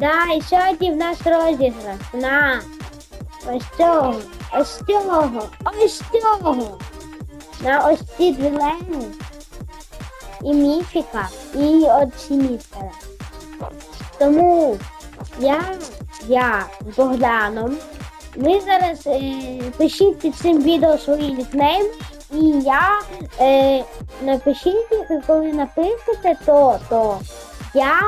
Да, і сьогодні в нас розіграш. На. Ось цього. Ось цього. Ось цього. На ось ці дилеми. І міфіка, і от сімістера. Тому я, я з Богданом. Ми зараз е, пишіть під цим відео свої нікнейми, і я е, напишіть коли напишете, то, то я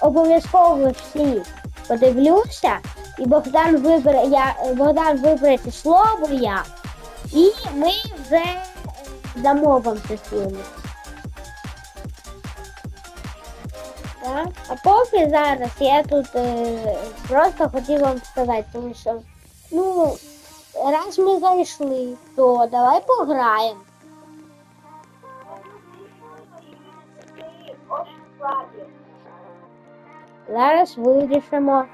обов'язково всі подивлюся, і Богдан вибере, я, Богдан вибере слово я, і ми вже е, вам це слово. Так? А поки зараз я тут е, просто хотів вам сказати, тому що ну, раз ми зайшли, то давай пограємо. Зараз вирішимо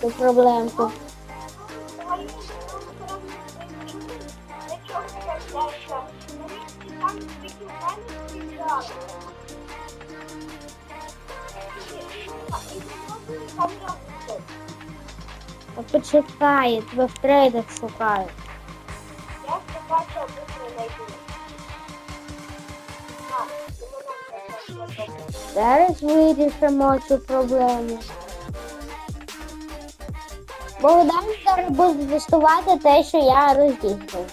цю проблемку. А Почекай, тебе в трейдах шукають. Зараз вирішимо цю проблему. Богдан зараз буде тестувати те, що я розділив.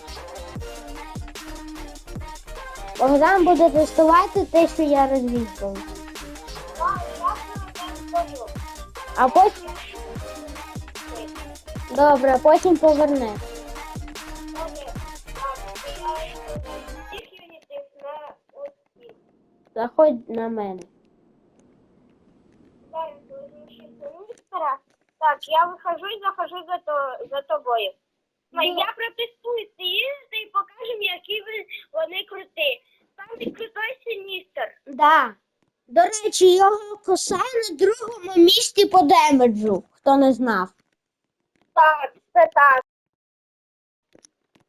Богдан буде тестувати те, що я розділив. А, потім. Добре, потім поверне. Заходь на мене. Зараз визначити містера. Так, я вихожу і захожу за, то, за тобою. Ну, Я протестую їзди і покажемо, які ви- вони круті. Самий крутой синістер. Да. До речі, його коса на другому місці по демеджу, хто не знав. Так, це так.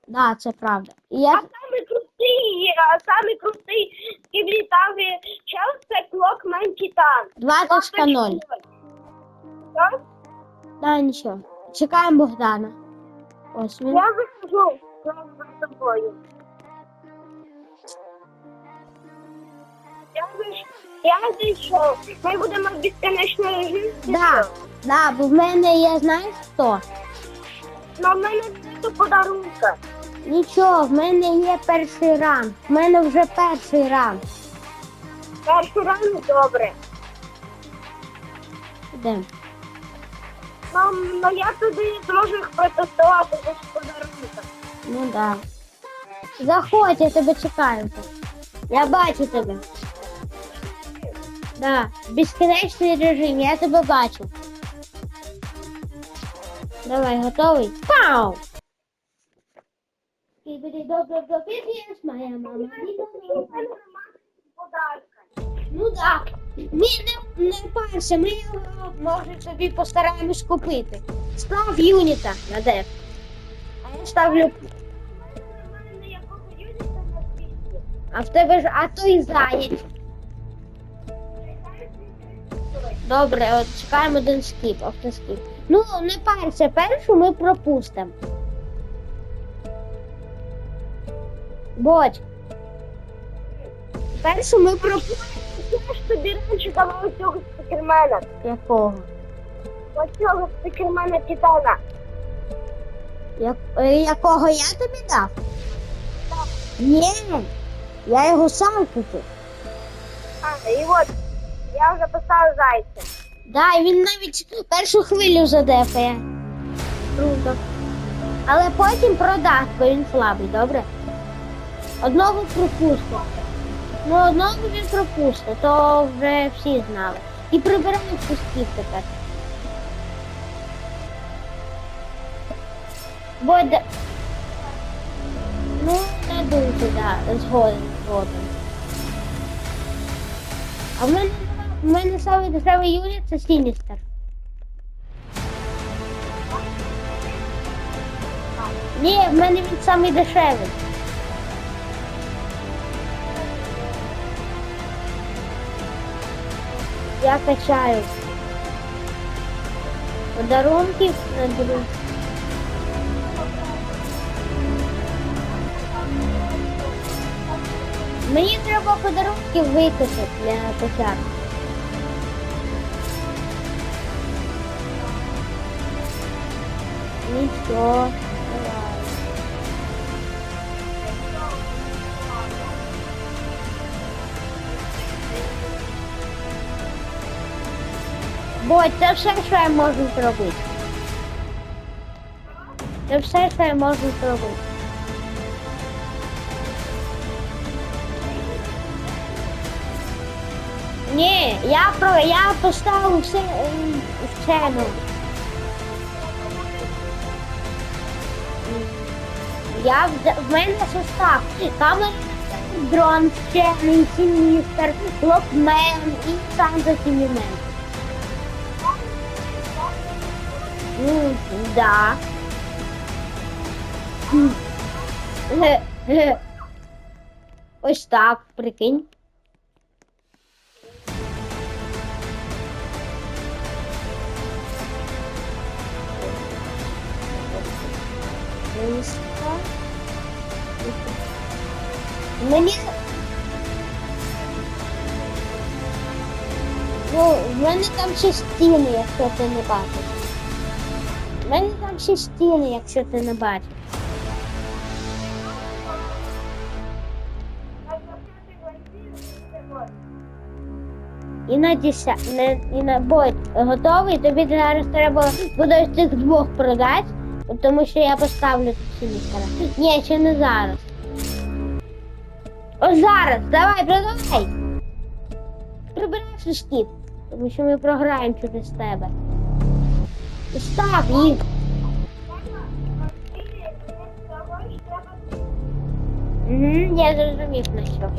Да, це правда. І А я самий крутий, а самий крутий кібрітавий чел це Клокмен Титан. 2.0. Так? Да, нічого. Чекаємо Богдана. Ось він. Я вихожу за тобою. Я вийшов. Я зайшов. Ми будемо в безконечний режим. Да, да, бо в мене є, знаєш хто? Но в мене це подарунка. Нічого, в мене є перший ранг. В мене вже перший ранг. Перший рано добре. Ідемо. Ну, ну я туди зможу їх протестувати без подарунка. Ну да. Заходь, я тебе чекаю. Я бачу тебе. Да, безкінечний режим, я тебе бачу. Давай, готовий? Пау! Скибиди добре добре, моя мама. Подарка. Ну так. Ми не, не парся, ми його може собі постараємось купити. Став юніта на деф. А я ставлю. У мене якого юніта на 200. А в тебе ж а то і заєць. Добре, от чекаємо один скіп, автоскіп. Ну, не парся, першу ми пропустимо. Бодь. Першу ми пропустимо. Ж тобі раніше давав цього спікермена. Якого? Оцього спікермена Титана. Як, е, якого я тобі дав? Ні, я його сам купив. А, і от, я вже поставив зайця. Да, і він навіть першу хвилю задефає. Круто. Але потім продасть, бо він слабий, добре? Одного пропустить. Ну, одного він пропустить, то вже всі знали. І прибирають пустів тепер. Буде. Ну, не дуже, да, згоден, згоден. А в мене, в мене самий дешевий юніт це Сіністер. Ні, в мене він самий дешевий. Я качаю. Подарунків на друг. Мені треба подарунки викачати для початку. Нічого. Бо це все, що я можу зробити. Це все, що я можу зробити. Ні, я про я поставив все е, сцену. Я в, в мене состав. Там дрон, вчений, сіністер, локмен і сам за сім'юмен. Ну, да. Хм. Ге, ге. Ось так, прикинь. Миска. Мені. Ну, в мене там ще стіни, якщо ти не бачиш. В мене там ще стіни, якщо ти не бачиш. І на деся... не, і на бой готовий, тобі зараз треба буде цих двох продати, тому що я поставлю тут сіністера. Ні, ще не зараз. Ось зараз, давай, продавай. Прибирай шишків, тому що ми програємо через тебе. Став їх. Угу, я зрозумів на що.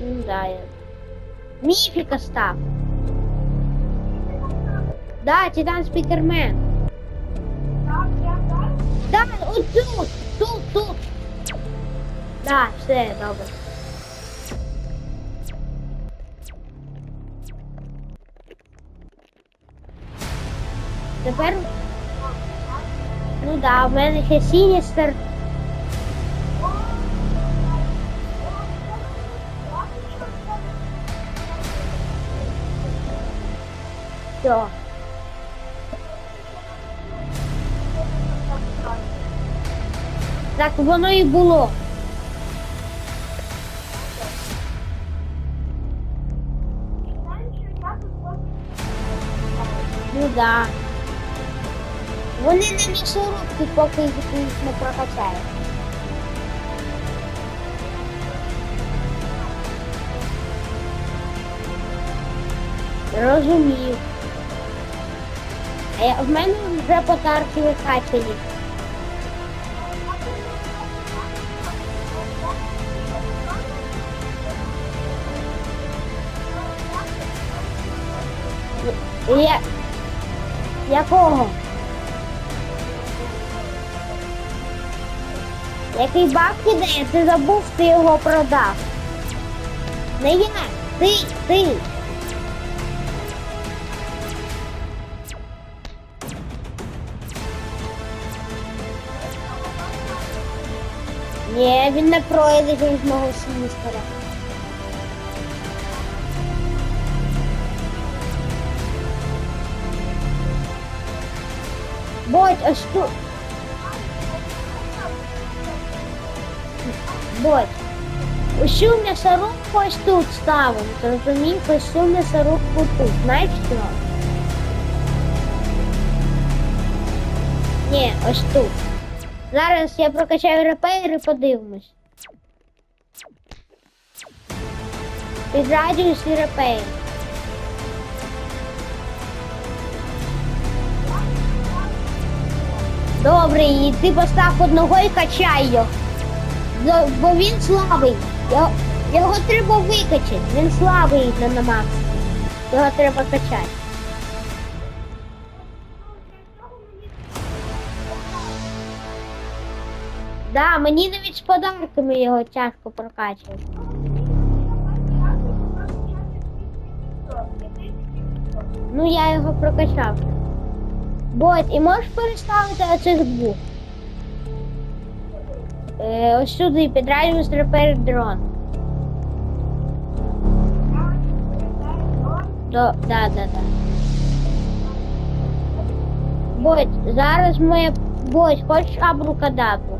Ну да, я. Міфіка став. Да, Титан Спікермен. Да, от тут, тут, тут. Да, все, добре. Тепер. Ну да, в мене ще Сіністер. Все. Так воно і було. Ну да. Вони не місорубки, поки їх не прокачають. Розумію. А я, в мене вже по карті викачані. Я... Якого? Який бабки дає, ти забув, ти його продав. Не я, ти, ти. Ні, він не пройде через мого сіністера. Бодь, ось тут. Бодь. Усю м'ясорубку ось тут ставимо. Ти розумієш, усю м'ясорубку тут. Знаєш що? Ні, ось тут. Зараз я прокачаю репейр і подивимось. Під радіус і репейр. Добре, і ти постав одного і качай його. Бо- Бо він слабий. Його, його треба викачати. Він слабий на, на. Його треба качати. Да, мені навіть з подарками його тяжко прокачувати. Ну я його прокачав. Бот, і можеш переставити оцих двох? Е, ось сюди під радіус дрон. До, да, да, да. Бот, зараз ми. Бот, хочеш абрукадабру?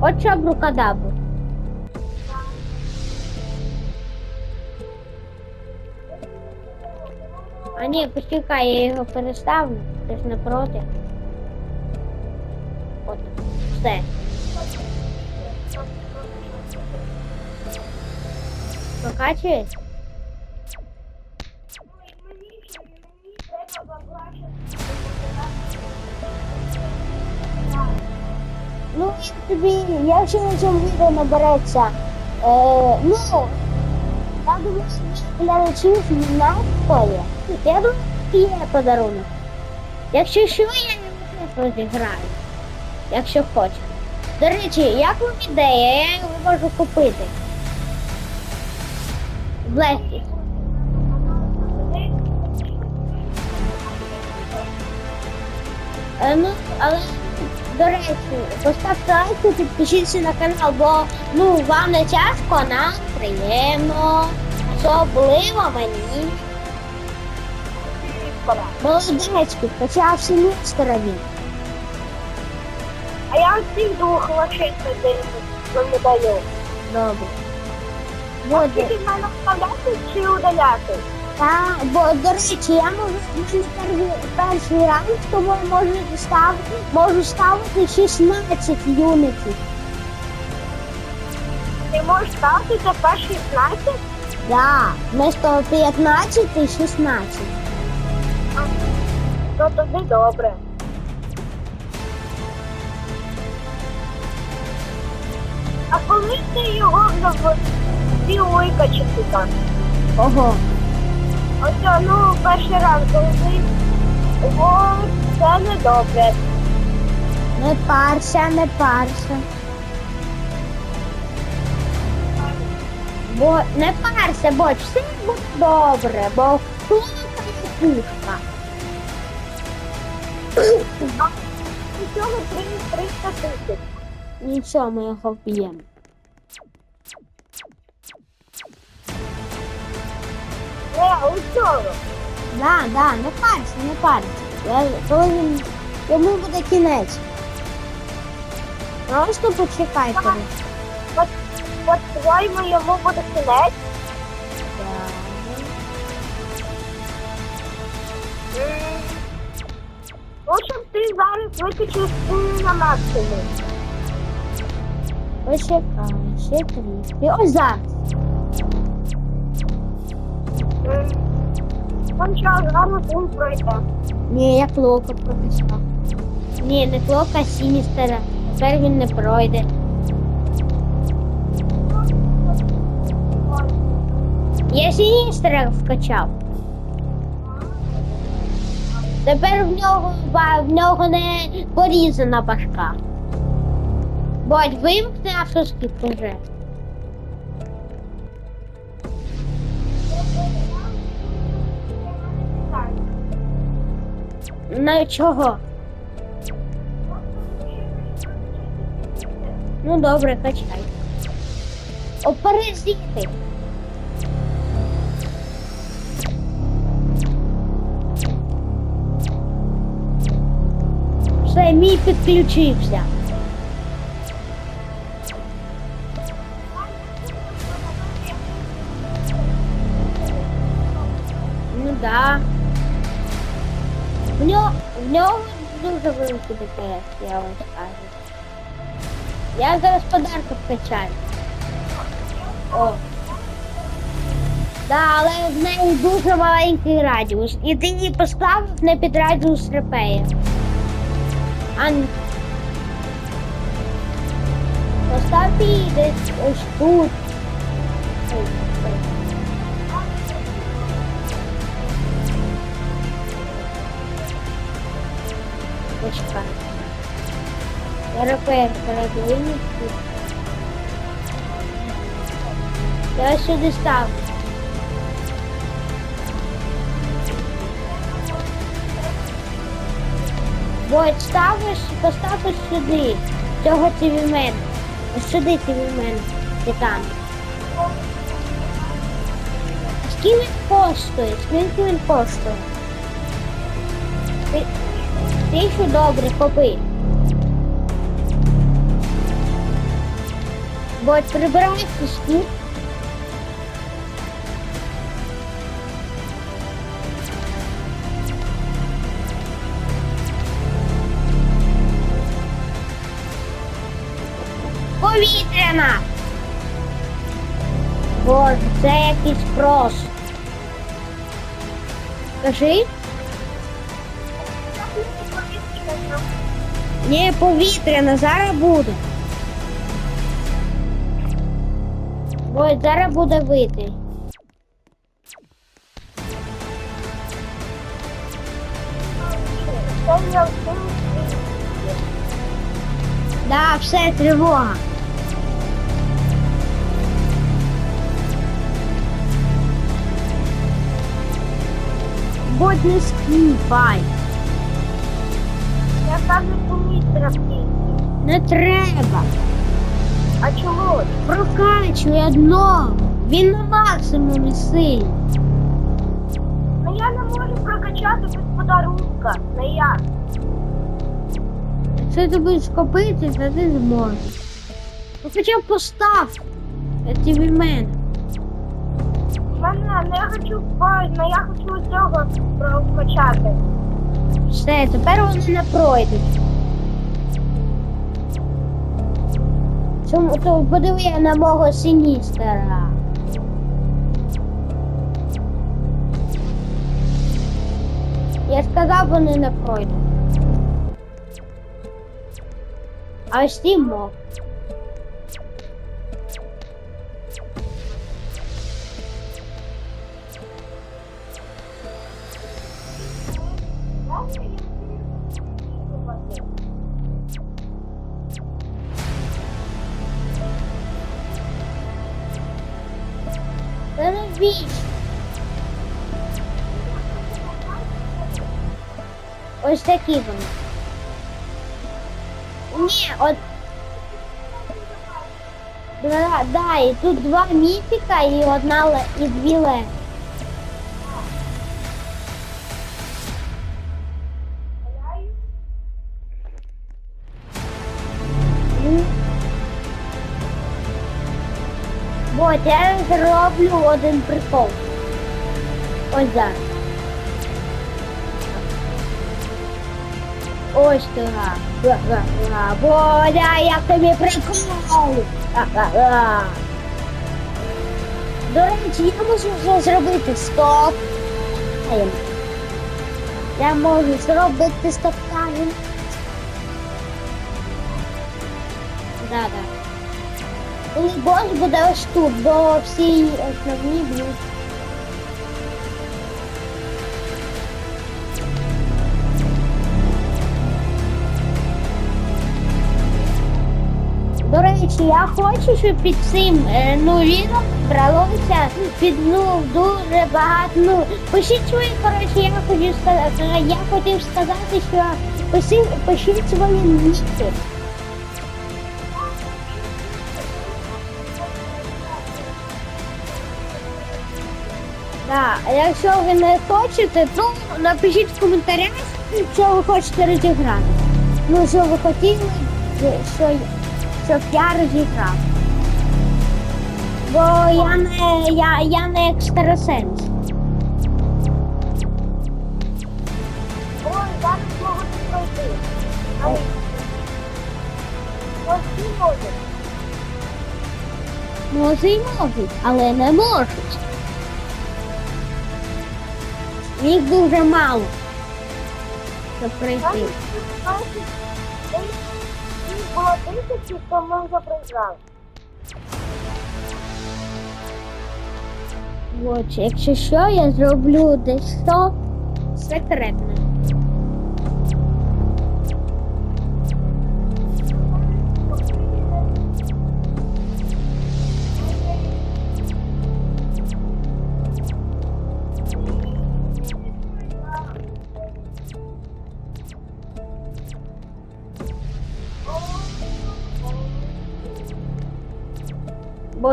Хочеш абрукадабру? А ні, почекай, я його переставлю. Ти ж не проти. Все. Прокачуєш? Ну, тобі, якщо на цьому відео набереться, е, ну, я думаю, що глядачів не стоє. Я думаю, є подарунок. Якщо що, я не розіграю. Якщо хочеш. До речі, як вам ідея, я його можу купити. В. Е, ну, але до речі, поставте лайк і підпишіться на канал, бо ну вам не тяжко, а нам приємно. Особливо мені. Молодецький, хоча всі містера він. А я всім двох лошей не даю. Добре. Вот, тільки в мене вставляти чи удаляти? та, бо, до речі, я можу мене перший, перший ранг, тому можу ставити, можу ставити 16 юнитів. Ти можеш ставити тепер 16? Да, вместо 15 і 16. А, То тоді добре. А коли ти його вже викачати так? Ого. Оце, ну, перший раз, коли. О, це не добре. Не парся, не парся. Бо не парся, бо все буде добре, бо хлопає пушка. Усього 300 тисяч. Нічого, ми його вб'ємо. Не, усього. Да, да, не парся, не парся. Я, коли він, йому буде кінець. Просто почекай коли. От, от твоєму йому буде кінець. М, Ну, ти зараз виключив на максимум. Почекай, ще трішки. Ось зараз. М, Он час пройде. Ні, я клока прописав. Ні, не клока, а сіністера. Тепер він не пройде. Я сіністера вкачав. Тепер в нього, в нього не порізана башка. Бодь, вимкни авторський вже. На чого? Ну добре, качай. Оперезіти. Все, мій підключився. Да. В нього, в нього дуже великий ДПС, я вам скажу. Я зараз подарки вкачаю. О. Да, але в неї дуже маленький радіус. І ти її поставив не під радіус репея. А н- Постав її десь ось тут. Ой, ой. Почекай. Я сюди ставлю. Будь ставиш, поставиш сюди. Цього цивімен. Ось сюди цивімен. Титан. Скільки він коштує? Скільки він коштує? Ти, тисячу добре, купи. Будь прибирай кишки. Повітряна. Боже, це якийсь прос. Кажи? Ні, повітряна, зараз буде. Ой, зараз буде я Да, все, тривога. Будь не скіпай. Я ставлю помітра всі. Не треба. А чому? Прокачуй одно. Він на максимумі сильний. Ну я не можу прокачати без подарунка. Не я. Якщо ти будеш копити, то ти зможеш. Ну хоча б постав. Це від мене. Мене не я хочу але я хочу цього прокачати. Все, тепер вони не пройдуть. Чому то подиви на мого синістера. Я сказав, вони не пройдуть. А ось ті мог. Віч. Ось такі вони. Ні, от. Да, да, і тут два міфіка і одна і дві ле. Зроблю один прикол. Ось зараз. Ось туга. Га-га-га. Бодя, як тобі прикол. Га-га-га. До речі, я можу вже зробити стоп. Я можу зробити стоп тайм. Да-да. Коли бос буде ось тут, бо всі основні б'ють. До речі, я хочу, щоб під цим е, ну, відео бралося під ну, дуже багато. Ну, пишіть свої, коротше, я хочу сказати, я хотів сказати, що пишіть, пишіть свої ніки. Да, а якщо ви не хочете, то напишіть в коментарях, що ви хочете розіграти. Ну, що ви хотіли, що, щоб я розіграв. Бо я не, я, я не екстрасенс. Ой, можу не пройти. Але ось. Може й можуть, але не можуть. Їх дуже мало, щоб прийти. Їх було тисячі, то ми вже. От, якщо що, я зроблю десь то секретне.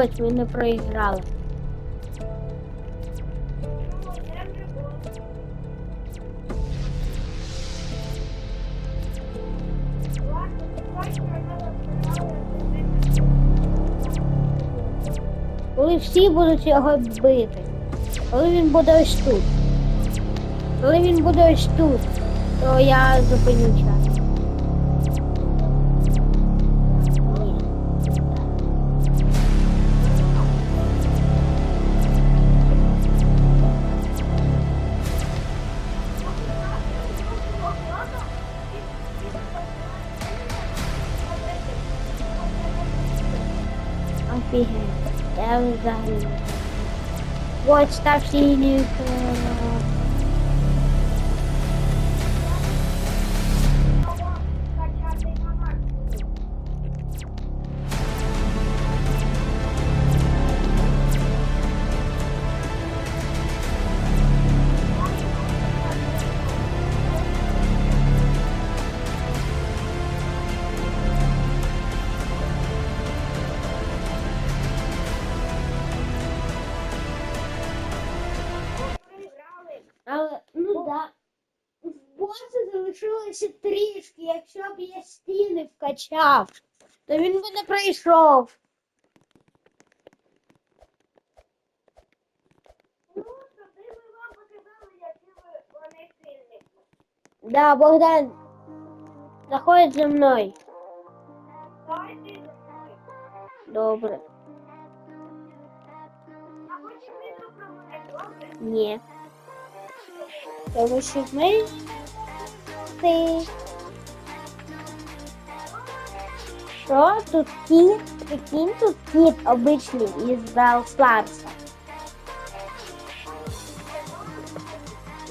Бось, ми не проіграли. Коли всі будуть його бити. Коли він буде ось тут. Коли він буде ось тут, то я зупиню час. Я взагалі не знаю. Залишилося трішки, якщо б я стіни вкачав, то він би не пройшов. Ну, тоді ми вам показали, які ви вони сильні. Да, Богдан, заходь за мною. Давайте зі мною. Добре. А потім відео про добре? Що ти. Тут кіт? Прикинь, тут кіт обичний із Белсларса.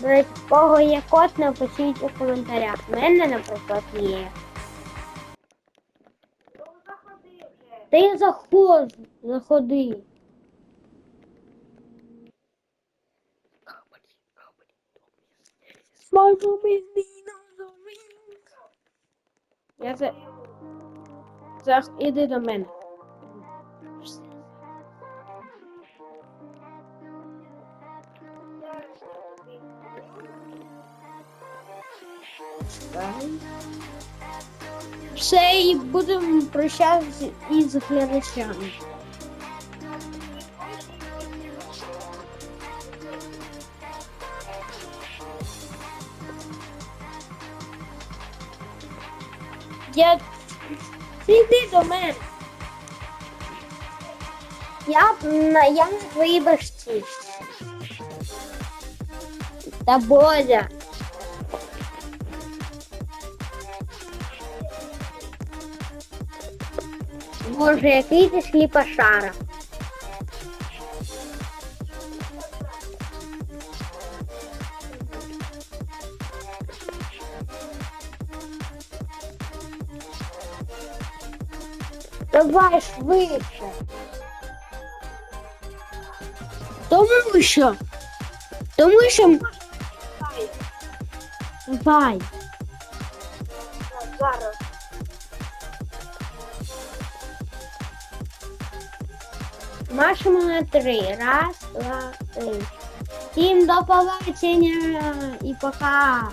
До кого є кот, напишіть у коментарях. У мене, наприклад, є. Та я заходи. Mom is Я за... Зараз іди до мене. Все, і будемо прощатися із глядачами. Я... Ти йди до мене. Я на, я на твоїй башці. Та Бодя. Боже, який ти сліпошара. Давай швидше. Тому що. Тому що. Давай. Зараз. Машемо на три. Раз, два, три. Всім до побачення і пока.